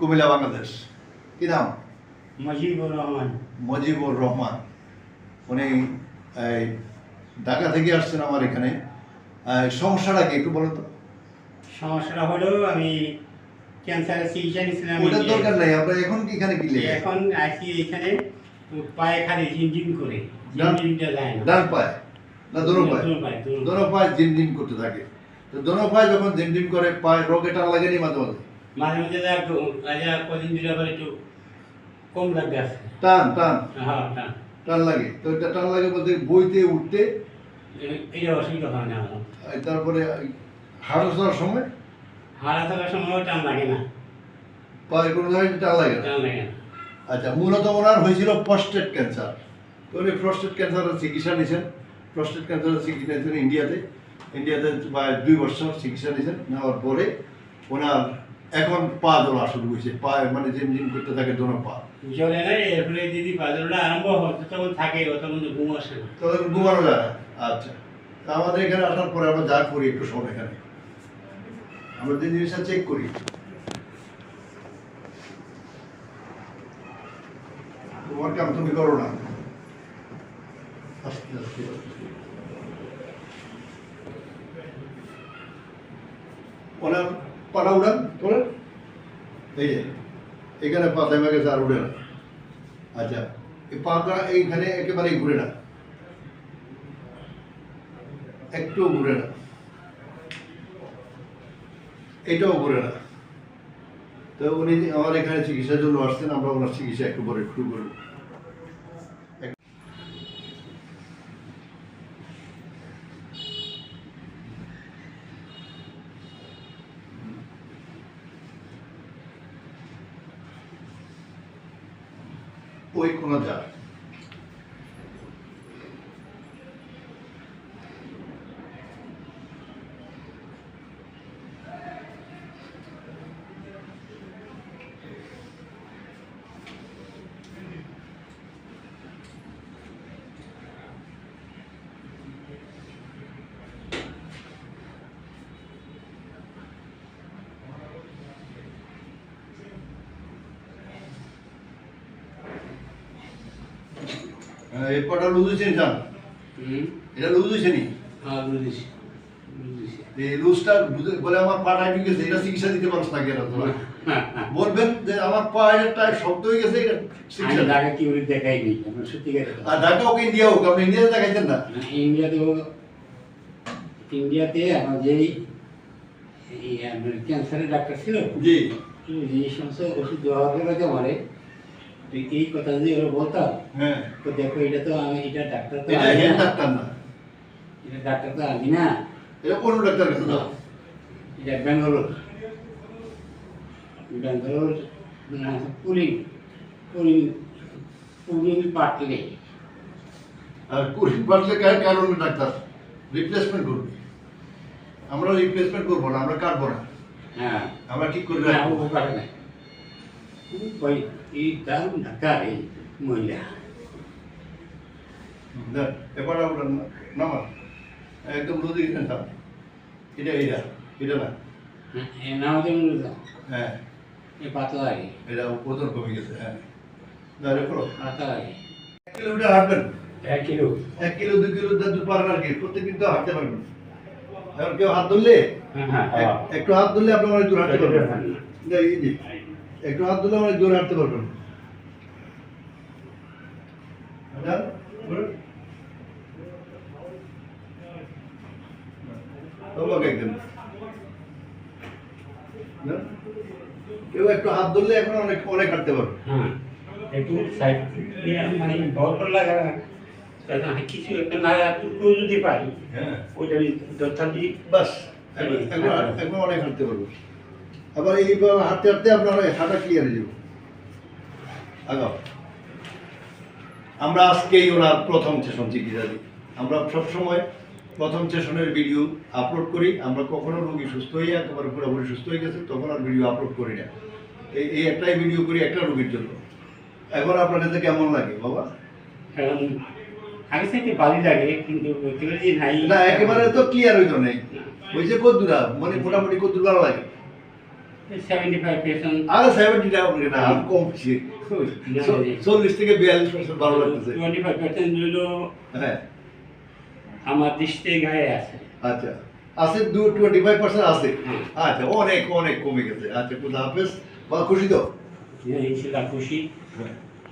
কুমিল্লা বাংলাদেশ। কি নাম? মুজিবুর রহমান। মজিবুর রহমান। উনি এই, ঢাকা থেকে আসছেন আমার এখানে। সমস্যাটা কি একটু বলুন তো সমস্যাটা হলো আমি ক্যান্সারের চিকিৎসা নিয়েছিলাম। ওটার দরকার নাই আমরা এখন কি এখানে কি এখন আসি এখানে পায়ে খালি ঝিমঝিম করে ঝিমঝিমটা যায় না। ডান পায়ে? না দোনো পায়ে? দোনো পায়ে, জিম করতে থাকে। তো দোনো পায়ে যখন জিম করে পায়ে রোগে টান লাগেনি মাঝে মাঝে? মাঝে মাঝে একটু আজ কদিন ধরে আবার একটু কম লাগবে আছে। টান টান। হ্যাঁ টান। লাগে। তো এটা টান লাগে বলতে বইতে উঠতে? এটা অসুবিধা হয় না আমার। তারপরে হাঁটা চলার সময়? হারা থাকার সময় টান লাগে না। পায়ে কোনো জায়গায় টান লাগে টান লাগে না। আচ্ছা মূলত ওনার হয়েছিল প্রস্টেট ক্যান্সার তো উনি প্রস্টেট ক্যান্সারের চিকিৎসা নিয়েছেন। প্রস্টেট ক্যান্সারের চিকিৎসা নিয়েছেন ইন্ডিয়াতে ইন্ডিয়াতে প্রায় দুই বছর চিকিৎসা নিয়েছেন। নেওয়ার পরে ওনার এখন পা জ্বলা শুরু হয়েছে। পা মানে জিম জিম করতে থাকে দোনো পা। জলে না এরপরে যদি পা বাজারটা আরম্ভ হয় তখন থাকে তখন ঘুম আসে। তখন ঘুমানো যায় না। আচ্ছা। তা আমাদের এখানে আসার পরে আমরা যা করি একটু শোন এখানে। আমরা যে জিনিসটা চেক করি। তোমার কাম তুমি করো না। আস্তে আস্তে ওনার পাটা উড়ান তোলেন এই যে, এখানে পা থেমে গেছে উড়ে না। আচ্ছা এই পাটা এইখানে একেবারেই ঘুরে না। একটু ঘুরে না। এটাও ঘুরে না। তো উনি আমার এখানে চিকিৎসার জন্য আসছেন, আমরা ওনার চিকিৎসা একটু পরে শুরু করব। ওই কোনো যা এই লুজ হয়েছে হুম। এটা লুজ হয়েছে নি? হ্যাঁ বুঝেছি বুঝেছি এই লুজটা বলে আমার পা টাইট হয়ে গেছে এটা চিকিৎসা দিতে পারছ না কেন তোরা বলবেন যে আমার পা এটা টাইট শক্ত হয়ে গেছে এটা চিকিৎসা ঢাকা কি দেখাইনি আমার সত্যিকার কথা। আর ঢাকা হোক ইন্ডিয়া হোক আপনি ইন্ডিয়াতে দেখাইতেন না? না, ইন্ডিয়াতে ইন্ডিয়াতে আমার যেই এই ক্যান্সারের ডাক্তার ছিল জি। যে সমস্ত ওষুধ ব্যবহার করে মরে তো এই কথা যদি ওরা বলতাম হ্যাঁ তো দেখো এটা তো আমি এটা ডাক্তার তো এটা আমি হেড না ডাক্তার না এটা ডাক্তার তো আমি না এটা কোন ডাক্তার কাছে যাও এটা ব্যাঙ্গালোর ব্যাঙ্গালোর পুলিং পুলিং পুলিং পাটলে আর কুড়ি পারলে কার কারণ ডাক্তার রিপ্লেসমেন্ট করবে আমরা রিপ্লেসমেন্ট করব না আমরা কাটবো না হ্যাঁ আমরা ঠিক করে না রাখব ও পারে না ওই এই দারুণ ডাক্তার মহিলা এবার আমরা না- একদম রোদি এটা এটা এটা না। হ্যাঁ, হ্যাঁ। এই পাতলা লাগে? এটা ওজন কমে গেছে হ্যাঁ। করো পাতলা এক কিলোমিটার হাঁটবেন? এক কিলো। এক কিলো দুই কিলো দু পারবেন আর কি। প্রত্যেকদিন তো হাঁটতে পারবেন। এখন কেউ হাত ধরলে? হ্যাঁ হ্যাঁ এক- একটু হাত ধরলে আপনি অনেক দূর হাঁটতে পারবেন। এই যে, একটু হাত ধরলে অনেক দূর হাঁটতে পারবেন। কেউ একটু হাত ধরলে এখন অনেক অনেক হাঁটতে পারবে। হ্যাঁ একটু সাইড মানে বল লাগা কিছু একটা না একটু যদি পারি হ্যাঁ। ওইটা বাস এখন এখন অনেক হাঁটতে পারব। আবার এইভাবে হাঁটতে হাঁটতে আপনার হাঁটা ক্লিয়ার হয়ে যাব। আগাও। আমরা আজকেই ওনার প্রথম সেশন চিকিৎসা দিই আমরা সবসময় প্রথম সেশনের ভিডিও আপলোড করি। আমরা কখনো রোগী সুস্থ হয়ে একেবারে পুরোপুরি সুস্থ হয়ে গেছে তখন আর ভিডিও আপলোড করি না। এই এই একটাই ভিডিও করি একটা রোগীর জন্য। এখন আপনার কাছে কেমন লাগে বাবা? এখন আগে থেকে ভালোই লাগে কিন্তু নাই না একেবারে তো ক্লিয়ার হইতো নেই। ওই যে কদ্দুরা মানে মোটামুটি কদ্দুর ভালো লাগে। সেভেন্টি ফাইভ পার্সেন্ট আরে সেভেন্টি না আর কম চল্লিশ থেকে বিয়াল্লিশ পার্সেন্ট ভালো লাগতেছে। টোয়েন্টি ফাইভ পার্সেন্ট হলো হ্যাঁ। আমার দৃষ্টি গায়ে আছে। আচ্ছা। আছে দু টোয়েন্টি ফাইভ পার্সেন্ট আছে আচ্ছা অনেক অনেক কমে গেছে। আচ্ছা খুদা হাফেজ বা খুশি তো? ইনশাল্লাহ খুশি। হ্যাঁ।